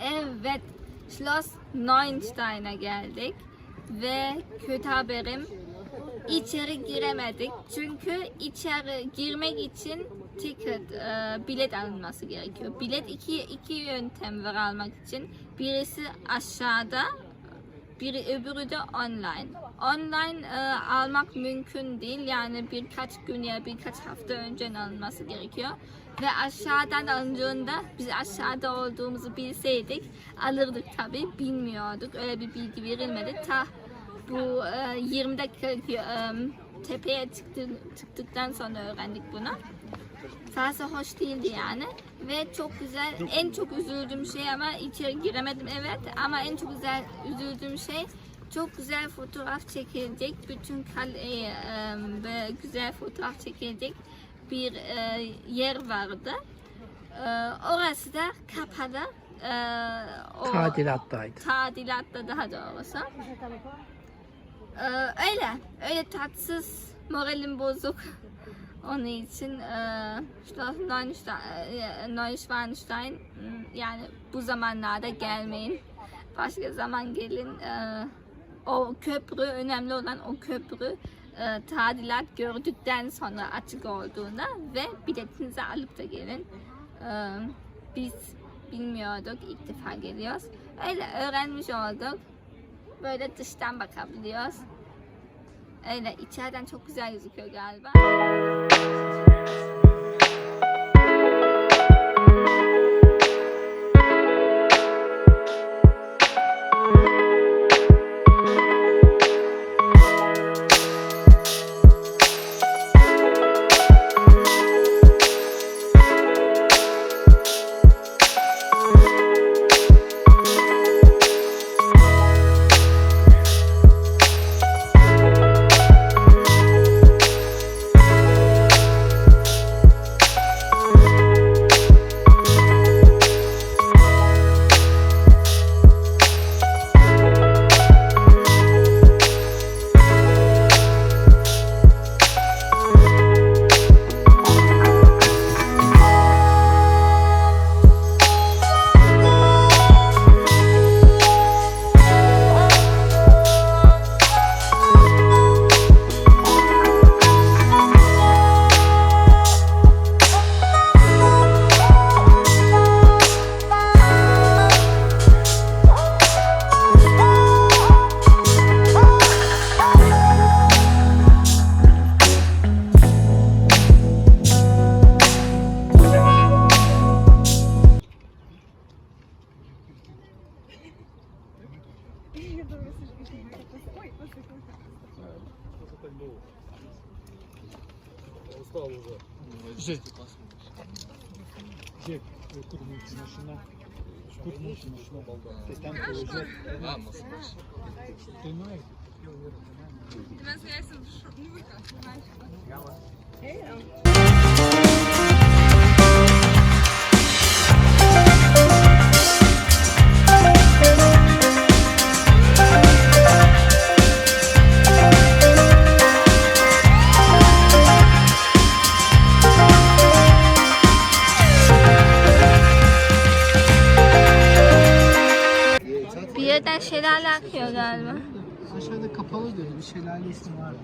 Evet, Schloss Neuenstein'a geldik ve kötü haberim içeri giremedik çünkü içeri girmek için ticket, e, bilet alınması gerekiyor. Bilet iki, iki yöntem var almak için. Birisi aşağıda, biri öbürü de online. Online e, almak mümkün değil. Yani birkaç gün ya birkaç hafta önce alınması gerekiyor. Ve aşağıdan alındığında biz aşağıda olduğumuzu bilseydik alırdık tabi. Bilmiyorduk. Öyle bir bilgi verilmedi. Ta bu e, 20 dakika e, tepeye çıktı, çıktıktan sonra öğrendik bunu. Fazla hoş değildi yani ve çok güzel en çok üzüldüğüm şey ama içeri giremedim evet ama en çok güzel üzüldüğüm şey çok güzel fotoğraf çekilecek bütün kaleye e, güzel fotoğraf çekilecek bir e, yer vardı. E, orası da kapalı. E, o- Tadilattaydı. tadilatta daha doğrusu. Ee, öyle, öyle tatsız, moralim bozuk. Onun için e, Neuschwanstein, e, Neuschwanstein m, yani bu zamanlarda gelmeyin. Başka zaman gelin. E, o köprü, önemli olan o köprü tadilat gördükten sonra açık olduğunda ve biletinizi alıp da gelin. Biz bilmiyorduk, ilk defa geliyoruz. Öyle öğrenmiş olduk. Böyle dıştan bakabiliyoruz. Öyle içeriden çok güzel gözüküyor galiba. Я думаю, Ой, Что так долго? Я устал уже. Жесть. Где курница машина? Курница машина. Ты там уже. А, Москва. Ты знаешь? У нас я сам в шубниках, знаешь. Я вот. А? Bir yerden şelale akıyor galiba. Aşağıda kapalı dedi. Bir şelale ismi var.